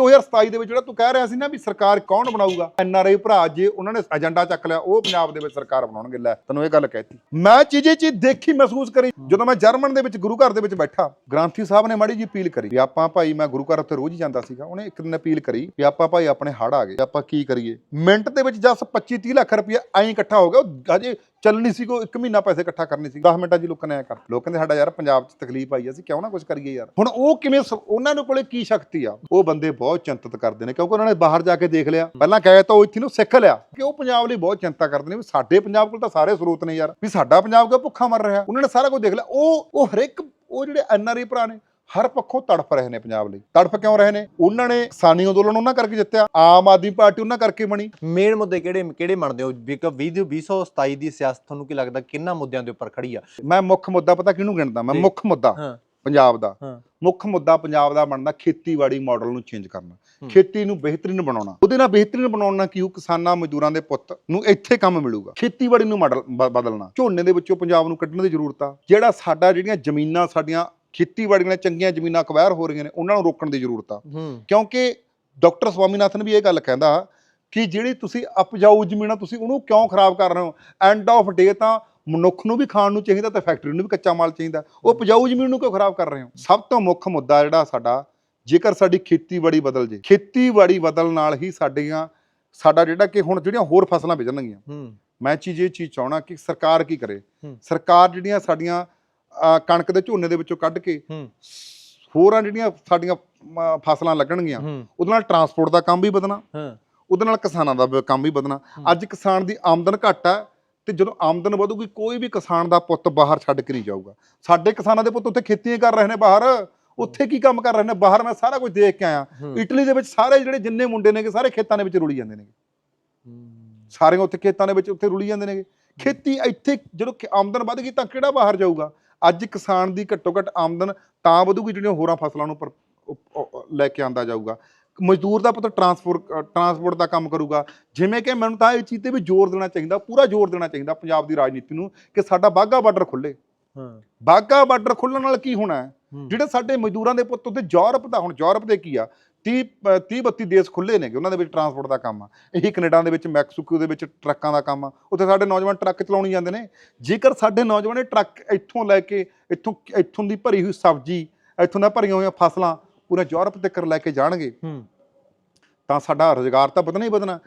2027 ਦੇ ਵਿੱਚ ਜਿਹੜਾ ਤੂੰ ਕਹਿ ਰਿਹਾ ਸੀ ਨਾ ਵੀ ਸਰਕਾਰ ਕੌਣ ਬਣਾਊਗਾ? ਐਨਆਰਆਈ ਭਰਾ ਜੇ ਉਹਨਾਂ ਨੇ ਏਜੰਡਾ ਚੱਕ ਲਿਆ, ਉਹ ਪੰਜਾਬ ਦੇ ਵਿੱਚ ਸਰਕਾਰ ਬਣਾਉਣਗੇ। ਲੈ, ਤੈਨੂੰ ਇਹ ਗੱਲ ਕਹਿਤੀ। ਮੈਂ ਚੀਜ਼ੇ ਚੀਜ਼ ਦੇਖੀ, ਮਹਿਸੂਸ ਕਰੀ। ਜਦੋਂ ਮੈਂ ਜਰਮਨ ਦੇ ਵਿੱਚ, ਗੁਰੂ ਘਰ ਦੇ ਵਿੱਚ ਬੈਠਾ, ਗ੍ਰਾਂਥੀ ਸਾਹਿਬ ਨੇ ਮਾੜੀ ਜੀ ਅਪੀਲ ਕਰੀ। ਵੀ ਆਪਾਂ ਭਾਈ, ਮੈਂ ਗੁਰੂ ਘਰ ਉੱਤੇ ਰੋਜ਼ ਹੀ ਜਾਂਦਾ ਸੀਗਾ, ਉਹਨੇ ਇੱਕ ਦਿਨ ਅਪੀਲ ਕਰੀ ਵੀ ਆਪਾਂ ਭਾਈ, ਆਪਣੇ ਹੜ ਆ ਗਏ। ਆਪਾਂ ਕੀ ਕਰੀਏ? ਮਿੰਟ ਦੇ ਵਿੱਚ ਜਸ 25 30 ਲੱਖ ਰੁਪਏ ਐਂ ਇਕੱਠਾ ਹੋ ਗਿਆ। ਉਹ ਹਜੇ ਚੱਲਣੀ ਸੀ ਕੋ ਇੱਕ ਮਹੀਨਾ ਪੈਸੇ ਇਕੱਠਾ ਕਰਨੇ ਸੀ। 10 ਮਿੰਟਾਂ 'ਚ ਲੋਕਾਂ ਨੇ ਐ ਕਰ ਲੋਕ ਕਹਿੰਦੇ ਸਾਡਾ ਯਾਰ ਪੰਜਾਬ 'ਚ ਤਕਲੀਫ ਆਈ ਆ, ਅਸੀਂ ਕਿਉਂ ਨਾ ਕੁਝ ਕਰੀਏ ਯਾਰ? ਹੁਣ ਉਹ ਕਿਵੇਂ ਸ- ਉਹਨਾਂ ਦੇ ਕੋਲੇ ਕੀ ਸ਼ਕਤੀ ਆ? ਉਹ ਬੰਦੇ ਬਹੁਤ ਚਿੰਤਤ ਕਰਦੇ ਨੇ ਕਿਉਂਕਿ ਉਹਨਾਂ ਨੇ ਬਾਹਰ ਜਾ ਕੇ ਦੇਖ ਲਿਆ। ਪਹਿਲਾਂ ਕਹਿ ਤਾਂ ਉਹ ਇੱਥੇ ਨੂੰ ਸਿੱਖ ਲਿਆ ਕਿ ਉਹ ਪੰਜਾਬ ਲਈ ਬਹੁਤ ਚਿੰਤਾ ਕਰਦੇ ਨੇ ਵੀ ਸਾਡੇ ਪੰਜਾਬ ਕੋਲ ਤਾਂ ਸਾਰੇ ਸਰੋਤ ਨੇ ਯਾਰ ਵੀ ਸਾਡਾ ਪੰਜਾਬ ਕਿਉਂ ਭੁੱਖਾ ਮਰ ਰਿਹਾ? ਉਹਨਾਂ ਨੇ ਸਾਰਾ ਕੁਝ ਦੇਖ ਲਿਆ। ਉਹ ਉਹ ਹਰ ਇੱਕ ਉਹ ਜਿਹੜੇ ਐਨਆਰਆਈ ਭਰਾ ਨੇ ਹਰ ਪੱਖੋਂ ਤੜਫ ਰਹੇ ਨੇ ਪੰਜਾਬ ਲਈ। ਤੜਫ ਕਿਉਂ ਰਹੇ ਨੇ? ਉਹਨਾਂ ਨੇ ਕਿਸਾਨੀ ਅੰਦੋਲਨ ਉਹਨਾਂ ਕਰਕੇ ਜਿੱਤਿਆ ਆਮ ਆਦਮੀ ਪਾਰਟੀ ਉਹਨਾਂ ਕਰਕੇ ਬਣੀ। ਮੇਨ ਮੁੱਦੇ ਕਿਹੜੇ ਕਿਹੜੇ ਮੰਨਦੇ ਹੋ? ਕਿ 20 2027 ਦੀ ਸਿਆਸਤ ਤੁਹਾਨੂੰ ਕੀ ਲੱਗਦਾ ਕਿੰਨਾ ਮੁੱਦਿਆਂ ਦੇ ਉੱਪਰ ਖੜੀ ਆ? ਮੈਂ ਮੁੱਖ ਮੁੱਦਾ ਪਤਾ ਕਿਹਨੂੰ ਗਿਣਦਾ? ਮੈਂ। ਮੁੱਖ ਮੁੱਦਾ ਪੰਜਾਬ ਦਾ। ਮੁੱਖ ਮੁੱਦਾ ਪੰਜਾਬ ਦਾ ਬਣਦਾ ਖੇਤੀਬਾੜੀ ਮਾਡਲ ਨੂੰ ਚੇਂਜ ਕਰਨਾ। ਖੇਤੀ ਨੂੰ ਬਿਹਤਰੀਨ ਬਣਾਉਣਾ। ਉਹਦੇ ਨਾਲ ਬਿਹਤਰੀਨ ਬਣਾਉਣ ਨਾਲ ਕੀ ਉਹ ਕਿਸਾਨਾਂ ਮਜ਼ਦੂਰਾਂ ਦੇ ਪੁੱਤ ਨੂੰ ਇੱਥੇ ਕੰਮ ਮਿਲੂਗਾ। ਖੇਤੀਬਾੜੀ ਨੂੰ ਮਾਡਲ ਬਦਲਣਾ। ਝੋਨੇ ਦੇ ਵਿੱਚੋਂ ਪੰਜਾਬ ਨੂੰ ਕੱਢਣ ਦੀ ਜ਼ਰੂਰਤ ਆ। ਜਿਹੜਾ ਸਾਡਾ ਜਿਹੜੀਆਂ ਜ਼ਮੀਨਾਂ ਸਾਡੀਆਂ ਖੇਤੀਬਾੜੀ ਨਾਲ ਚੰਗੀਆਂ ਜ਼ਮੀਨਾਂ ਅਕਵਾਇਰ ਹੋ ਰਹੀਆਂ ਨੇ ਉਹਨਾਂ ਨੂੰ ਰੋਕਣ ਦੀ ਜ਼ਰੂਰਤ ਆ। ਕਿਉਂਕਿ ਡਾਕਟਰ ਸਵਾਮੀਨਾਥਨ ਵੀ ਇਹ ਗੱਲ ਕਹਿੰਦਾ ਕਿ ਜਿਹੜੀ ਤੁਸੀਂ ਅਪਜਾਊ ਜ਼ਮੀਨਾਂ ਤੁਸੀਂ ਉਹਨੂੰ ਕਿਉਂ ਖਰਾਬ ਕਰ ਰਹੇ ਹੋ? ਐਂਡ ਆਫ ਡੇ ਤਾਂ ਮਨੁੱਖ ਨੂੰ ਵੀ ਖਾਣ ਨੂੰ ਚਾਹੀਦਾ ਤੇ ਫੈਕਟਰੀ ਨੂੰ ਵੀ ਕੱਚਾ ਮਾਲ ਚਾਹੀਦਾ। ਉਹ ਉਪਜਾਊ ਜ਼ਮੀਨ ਨੂੰ ਕਿਉਂ ਖਰਾਬ ਕਰ ਰਹੇ ਹੋ? ਸਭ ਤੋਂ ਮੁੱਖ ਮੁੱਦਾ ਜਿਹੜਾ ਸਾਡਾ ਜੇਕਰ ਸਾਡੀ ਖੇਤੀਬਾੜੀ ਬਦਲ ਜੇ ਖੇਤੀਬਾੜੀ ਬਦਲ ਨਾਲ ਹੀ ਸਾਡੀਆਂ ਸਾਡਾ ਜਿਹੜਾ ਕਿ ਹੁਣ ਜਿਹੜੀਆਂ ਹੋਰ ਫਸਲਾਂ ਬੀਜਣਗੀਆਂ। ਹੂੰ। ਮੈਂ ਚੀਜ਼ ਇਹ ਚੀਜ਼ ਚਾਹਣਾ ਕਿ ਸਰਕਾਰ ਕੀ ਕਰੇ। ਸਰਕਾਰ ਜਿਹੜੀਆਂ ਸਾਡੀਆਂ ਅਹ, ਕਣਕ ਦੇ ਝੋਨੇ ਦੇ ਵਿੱਚੋਂ ਕੱਢ ਕੇ ਹੂੰ। ਹੋਰਾਂ ਜਿਹੜੀਆਂ ਸਾਡੀਆਂ ਫਸਲਾਂ ਲੱਗਣਗੀਆਂ ਹੂੰ। ਉਹਦੇ ਨਾਲ ਟਰਾਂਸਪੋਰਟ ਦਾ ਕੰਮ ਵੀ ਵਧਣਾ। ਹਾਂ। ਉਹਦੇ ਨਾਲ ਕਿਸਾਨਾਂ ਦਾ ਵੀ ਕੰਮ ਵੀ ਵਧਣਾ। ਅੱਜ ਕਿਸਾਨ ਦੀ ਆਮਦਨ ਘੱਟ ਹੈ ਤੇ ਜਦੋਂ ਆਮਦਨ ਵਧੂਗੀ ਕੋਈ ਵੀ ਕਿਸਾਨ ਦਾ ਪੁੱਤ ਬਾਹਰ ਛੱਡ ਕੇ ਨਹੀਂ ਜਾਊਗਾ। ਸਾਡੇ ਕਿਸਾਨਾਂ ਦੇ ਪੁੱਤ ਉੱਥੇ ਖੇਤੀਆਂ ਕਰ ਰਹੇ ਨੇ ਬਾਹਰ। ਉੱਥੇ ਕੀ ਕੰਮ ਕਰ ਰਹੇ ਨੇ? ਬਾਹਰ ਮੈਂ ਸਾਰਾ ਕੁਝ ਦੇਖ ਕੇ ਆਇਆ। ਹੂੰ। ਇਟਲੀ ਦੇ ਵਿੱਚ ਸਾਰੇ ਜਿਹੜੇ ਜਿੰਨੇ ਮੁੰਡੇ ਨੇਗੇ ਸਾਰੇ ਖੇਤਾਂ ਦੇ ਵਿੱਚ ਰੁਲੀ ਜਾਂਦੇ ਨੇਗੇ। ਹੂੰ। ਸਾਰੇ ਉੱਥੇ ਖੇਤਾਂ ਦੇ ਵਿੱਚ ਉੱਥੇ ਰੁਲੀ ਜਾਂਦੇ ਨੇਗੇ। ਖੇਤੀ ਇੱਥੇ ਜਦੋਂ ਆਮਦਨ ਵਧ ਗਈ ਤਾਂ ਕਿਹੜਾ ਬਾਹਰ ਜਾਊਗਾ? ਅੱਜ ਕਿਸਾਨ ਦੀ ਘੱਟੋ ਘੱਟ ਆਮਦਨ ਤਾਂ ਵਧੂਗੀ ਜਿਹੜੀਆਂ ਹੋਰਾਂ ਫਸਲਾਂ ਨੂੰ ਲੈ ਕੇ ਆਂਦਾ ਜਾਊਗਾ। ਮਜ਼ਦੂਰ ਦਾ ਪੁੱਤ ਟਰਾਂਸਪੋਰਟ ਟਰਾਂਸਪੋਰਟ ਦਾ ਕੰਮ ਕਰੂਗਾ। ਜਿਵੇਂ ਕਿ ਮੈਨੂੰ ਤਾਂ ਇਹ ਚੀਜ਼ ਤੇ ਵੀ ਜ਼ੋਰ ਦੇਣਾ ਚਾਹੀਦਾ ਪੂਰਾ ਜ਼ੋਰ ਦੇਣਾ ਚਾਹੀਦਾ ਪੰਜਾਬ ਦੀ ਰਾਜਨੀਤੀ ਨੂੰ ਕਿ ਸਾਡਾ ਬਾਗਾ ਬਾਰਡਰ ਖੁੱਲੇ ਹਾਂ। ਬਾਗਾ ਬਾਰਡਰ ਖੁੱਲਣ ਨਾਲ ਕੀ ਹੋਣਾ ਹੂੰ। ਜਿਹੜੇ ਸਾਡੇ ਮਜ਼ਦੂਰਾਂ ਦੇ ਪੁੱਤ ਉੱਤੇ ਯੂਰਪ ਦਾ ਹੁਣ ਯੂਰਪ ਦੇ ਕੀ ਆ? 30 30 32 ਦੇਸ਼ ਖੁੱਲੇ ਨੇਗੇ ਉਹਨਾਂ ਦੇ ਵਿੱਚ ਟਰਾਂਸਪੋਰਟ ਦਾ ਕੰਮ ਆ। ਇਹੀ ਕੈਨੇਡਾ ਦੇ ਵਿੱਚ ਮੈਕਸੀਕੋ ਦੇ ਵਿੱਚ ਟਰੱਕਾਂ ਦਾ ਕੰਮ ਆ। ਉੱਥੇ ਸਾਡੇ ਨੌਜਵਾਨ ਟਰੱਕ ਚਲਾਉਣੀ ਜਾਂਦੇ ਨੇ। ਜੇਕਰ ਸਾਡੇ ਨੌਜਵਾਨ ਇਹ ਟਰੱਕ ਇੱਥੋਂ ਲੈ ਕੇ ਇੱਥੋਂ ਇੱਥੋਂ ਦੀ ਭਰੀ ਹੋਈ ਸਬਜ਼ੀ ਇੱਥੋਂ ਦਾ ਭਰੀਆਂ ਹੋਈਆਂ ਫਸਲਾਂ ਪੂਰਾ ਯੂਰਪ ਤੱਕ ਲੈ ਕੇ ਜਾਣਗੇ ਹੂੰ। ਤਾਂ ਸਾਡਾ ਰੁਜ਼ਗਾਰ ਤਾਂ ਵਧਣਾ ਹੀ ਵਧਣਾ।